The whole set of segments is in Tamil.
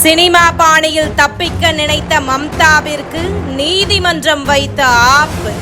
சினிமா பாணியில் தப்பிக்க நினைத்த மம்தாவிற்கு நீதிமன்றம் வைத்த ஆப்பு.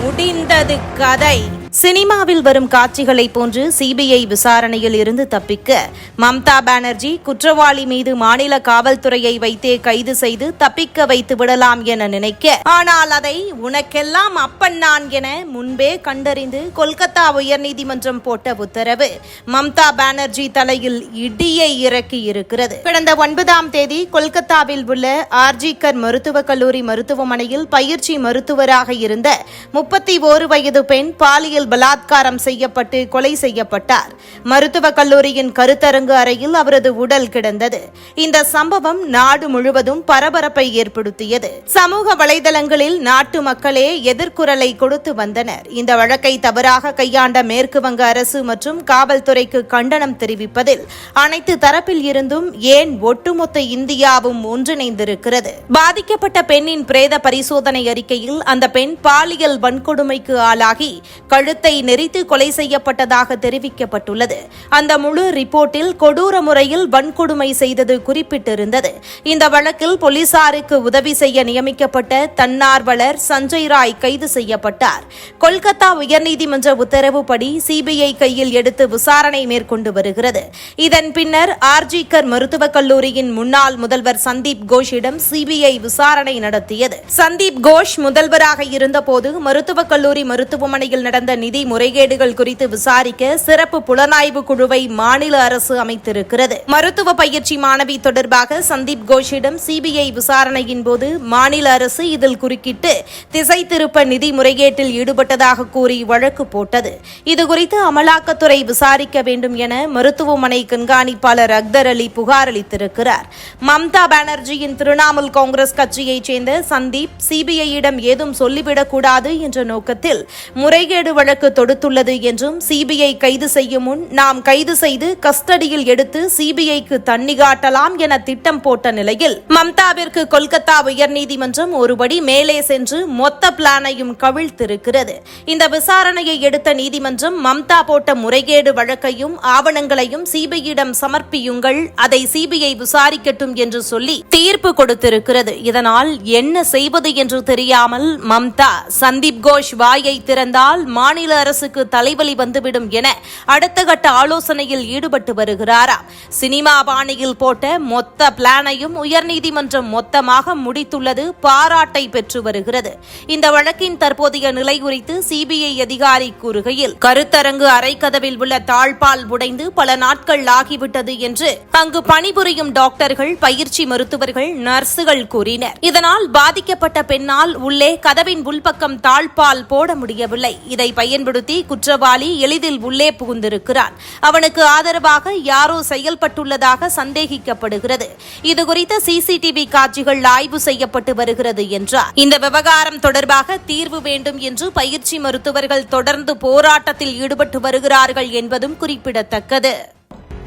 முடிந்தது கதை. சினிமாவில் வரும் காட்சிகளைப் போன்று சிபிஐ விசாரணையில் இருந்து தப்பிக்க மம்தா பானர்ஜி குற்றவாளி மீது மாநில காவல்துறையை வைத்தே கைது செய்து தப்பிக்க வைத்து விடலாம் என நினைக்க ஆனால் அதை உனக்கெல்லாம் அப்பன் நான் என முன்பே கண்டறிந்து கொல்கத்தா உயர்நீதிமன்றம் போட்ட உத்தரவு மம்தா பானர்ஜி தலையில் இடியை இறக்கி இருக்கிறது. கடந்த ஒன்பதாம் தேதி கொல்கத்தாவில் உள்ள ஆர்ஜிகர் மருத்துவக் கல்லூரி மருத்துவமனையில் பயிற்சி மருத்துவராக இருந்த முப்பத்தி ஓரு வயது பெண் பாலியல் பலாத்காரம் செய்யப்பட்டு கொலை செய்யப்பட்டார். மருத்துவக் கல்லூரியின் கருத்தரங்கு அறையில் அவரது உடல் கிடந்தது. இந்த சம்பவம் நாடு முழுவதும் பரபரப்பை ஏற்படுத்தியது. சமூக வலைதளங்களில் நாட்டு மக்களே எதிர்குரலை கொடுத்து வந்தனர். இந்த வழக்கை தவறாக கையாண்ட மேற்கு வங்க அரசு மற்றும் காவல்துறைக்கு கண்டனம் தெரிவிப்பதில் அனைத்து தரப்பில் இருந்தும் ஏன் ஒட்டுமொத்த இந்தியாவும் ஒன்றிணைந்திருக்கிறது? பாதிக்கப்பட்ட பெண்ணின் பிரேத பரிசோதனை அறிக்கையில் அந்த பெண் பாலியல் வன்கொடுமைக்கு ஆளாகி கழுத்து கழுத்தை நெறித்து கொலை செய்யப்பட்டதாக தெரிவிக்கப்பட்டுள்ளது. அந்த முழு ரிப்போர்ட்டில் கொடூர முறையில் வன்கொடுமை செய்தது குறிப்பிட்டிருந்தது. இந்த வழக்கில் போலீசாருக்கு உதவி செய்ய நியமிக்கப்பட்ட தன்னார்வலர் சஞ்சய் ராய் கைது செய்யப்பட்டார். கொல்கத்தா உயர்நீதிமன்ற உத்தரவுப்படி சிபிஐ கையில் எடுத்து விசாரணை மேற்கொண்டு வருகிறது. இதன் பின்னர் ஆர்ஜிகர் மருத்துவக் கல்லூரியின் முன்னாள் முதல்வர் சந்தீப் கோஷிடம் சிபிஐ விசாரணை நடத்தியது. சந்தீப் கோஷ் முதல்வராக இருந்தபோது மருத்துவக் கல்லூரி மருத்துவமனையில் நடந்த நிதி முறைகேடுகள் குறித்து விசாரிக்க சிறப்பு புலனாய்வு குழுவை மாநில அரசு அமைத்திருக்கிறது. மருத்துவ பயிற்சி மாணவி தொடர்பாக சந்தீப் கோஷிடம் சிபிஐ விசாரணையின் போது மாநில அரசு இதில் குறுக்கிட்டு திசை திருப்ப நிதி முறைகேட்டில் ஈடுபட்டதாக கூறி வழக்கு போட்டது. இதுகுறித்து அமலாக்கத்துறை விசாரிக்க வேண்டும் என மருத்துவமனை கண்காணிப்பாளர் அக்தர் அலி புகார் அளித்திருக்கிறார். மம்தா பானர்ஜியின் திரிணாமுல் காங்கிரஸ் கட்சியைச் சேர்ந்த சந்தீப் சிபிஐயிடம் ஏதும் சொல்லிவிடக்கூடாது என்ற நோக்கத்தில் முறைகேடு வழக்கு தொடுத்துள்ளது என்றும் சிபிஐ கைது செய்யும் முன் நாம் கைது செய்து கஸ்டடியில் எடுத்து சிபிஐக்கு தண்ணி காட்டலாம் என திட்டம் போட்ட நிலையில் மம்தாவிற்கு கொல்கத்தா உயர்நீதிமன்றம் ஒருபடி மேலே சென்று மொத்த பிளானையும் கவிழ்த்திருக்கிறது. இந்த விசாரணையை எடுத்த நீதிமன்றம் மம்தா போட்ட முறைகேடு வழக்கையும் ஆவணங்களையும் சிபிஐயிடம் சமர்ப்பியுங்கள் அதை சிபிஐ விசாரிக்கட்டும் என்று சொல்லி தீர்ப்பு கொடுத்திருக்கிறது. இதனால் என்ன செய்வது என்று தெரியாமல் மம்தா சந்தீப் கோஷ் வாயை திறந்தால் மாநில மாநில அரசுக்கு தலைவலி வந்துவிடும் என அடுத்த கட்ட ஆலோசனையில் ஈடுபட்டு வருகிறாராம். சினிமா பாணியில் போட்ட மொத்த பிளானையும் உயர்நீதிமன்றம் மொத்தமாக முடித்துள்ளது பாராட்டை பெற்று வருகிறது. இந்த வழக்கின் தற்போதைய நிலை குறித்து சிபிஐ அதிகாரி கூறுகையில் கருத்தரங்கு அரைக்கதவில் உள்ள தாழ்பால் உடைந்து பல நாட்கள் ஆகிவிட்டது என்று அங்கு பணிபுரியும் டாக்டர்கள் பயிற்சி மருத்துவர்கள் நர்சுகள் கூறினர். இதனால் பாதிக்கப்பட்ட பெண்ணால் உள்ளே கதவின் உள்பக்கம் தாழ்பால் போட முடியவில்லை. இதை பயன்படுத்தி குற்றவாளி எளிதில் உள்ளே புகுந்திருக்கிறான். அவனுக்கு ஆதரவாக யாரோ செயல்பட்டுள்ளதாக சந்தேகிக்கப்படுகிறது. இதுகுறித்த சிசிடிவி காட்சிகள் ஆய்வு செய்யப்பட்டு வருகிறது என்றார். இந்த விவகாரம் தொடர்பாக தீர்வு வேண்டும் என்று பயிற்சி மருத்துவர்கள் தொடர்ந்து போராட்டத்தில் ஈடுபட்டு வருகிறார்கள் என்பதும் குறிப்பிடத்தக்கது.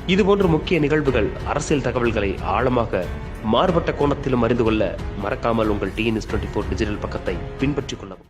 இதுபோன்ற முக்கிய நிகழ்வுகள் அரசியல் தகவல்களை ஆழமாக மாறுபட்ட கோணத்திலும் அறிந்து கொள்ள மறக்காமல் உங்கள் டிஎன்எஸ் டுவெண்ட்டி ஃபோர் டிஜிட்டல் பக்கத்தை பின்பற்றிக் கொள்ளவும்.